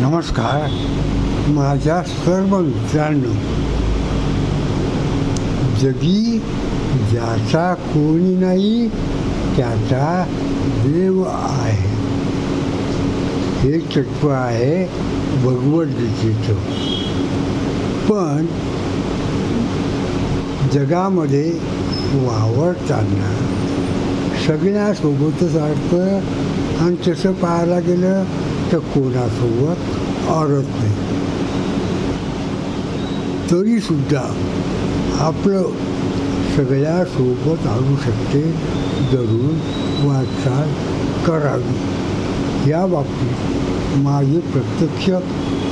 नमस्कार माझ्या सर्व मित्रांनो. जगी ज्याचा कोणी नाही त्याचा देव आहे. हे तत्व आहे भगवद्गीतेचं. पण जगामध्ये वावरताना सगळ्यासोबतच अडतं आणि तसं पाहायला गेलं तर कोणासोबत अडत नाही. तरीसुद्धा आपलं सगळ्यासोबत आणू शकते जरूर वाटचाल करावी. या बाबतीत माझे प्रत्यक्ष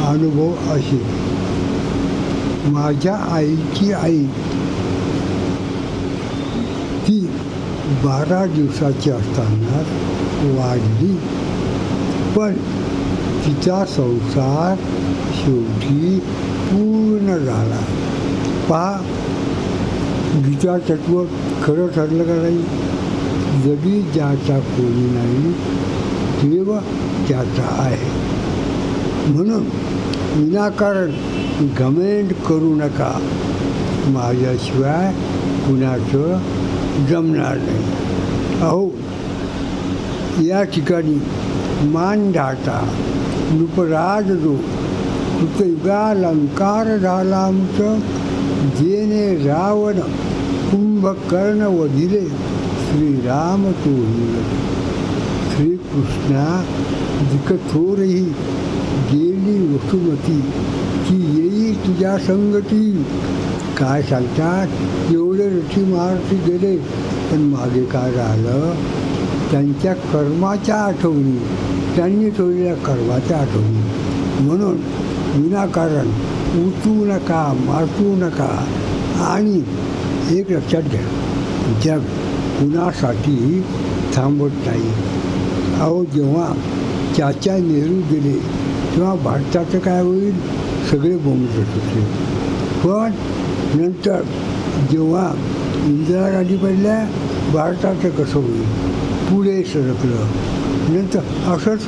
अनुभव असे. माझ्या आईची आई ती बारा दिवसाची असताना वाढली. पण तिचा संसार शेवटी पूर्ण झाला. पहा गीता तत्व खरं ठरलं का नाही? जगी ज्याचा कोणी नाही देव त्याचा आहे. म्हणून विनाकारण घमेंट करू नका. माझ्याशिवाय कुणाचं जमणार नाही. अहो या ठिकाणी मान ढाटा नृपराज जो कृतयुगालंकार झाला आमचं जेने रावण कुंभकर्ण व दिले श्रीराम तो श्रीकृष्णा दिकथोरही गेली वसुमती ती येई तुझ्या संगती? काय सांगतात? एवढे रथी महारथी गेले. पण मागे काय राहिलं? त्यांच्या कर्माच्या आठवणी. त्यांनी ठेवलेल्या कर्माच्या आठवणी. म्हणून विनाकारण उचू नका मारतू नका. आणि एक लक्षात घ्या. जग कुणासाठी थांबत नाही? अहो जेव्हा चाचा नेहरू गेले तेव्हा भारताचं काय होईल? सगळे बोंबलत होते. पण नंतर जेव्हा इंदिरा गांधी पडल्या भारताचं कसं होईल? पुढे सरकलं. नंतर असंच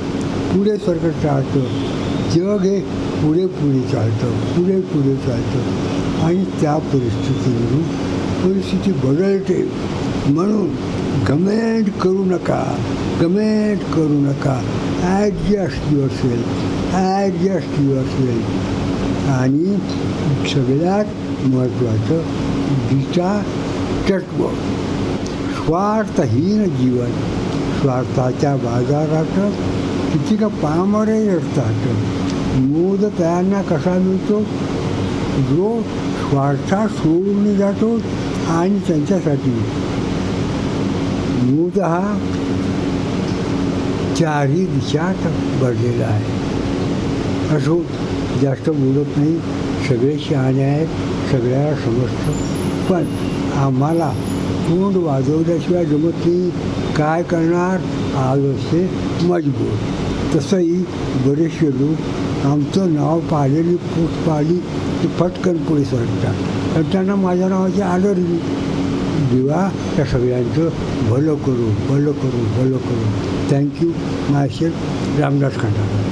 पुढे सरकत राहतं जग हे पुढे पुढे चालतं पुढे पुढे चालतं. आणि त्या परिस्थितीवरून परिस्थिती बदलते. म्हणून गमेंट करू नका गमेंट करू नका. ॲडजस्ट युअर असेल ॲडजस्ट युअर असेल आणि सगळ्यात महत्त्वाचं गीता तत्व स्वार्थहीन जीवन स्वार्थाच्या बाजारात किती का पामरे असतात मोद त्यांना कसा मिळतो जो स्वार्था सोडून जातो आणि त्यांच्यासाठी मोद हा चारही दिशात भरलेला आहे असो जास्त बोलत नाही सगळे शहाणे आहेत सगळ्याला समजतं पण आम्हाला तोंड वाजवल्याशिवाय जमत नाही. काय करणार? आलो असते मजबूर. तसंही बरेचसे लोक आमचं नाव पाहिलेली पोट पाहिली की पटकन पुढे सरकतात. तर त्यांना माझ्या नावाची आदर दिवा त्या सगळ्यांचं भलं करू भलं करू भलं करू. थँक्यू मायशेफ रामदास खंडारा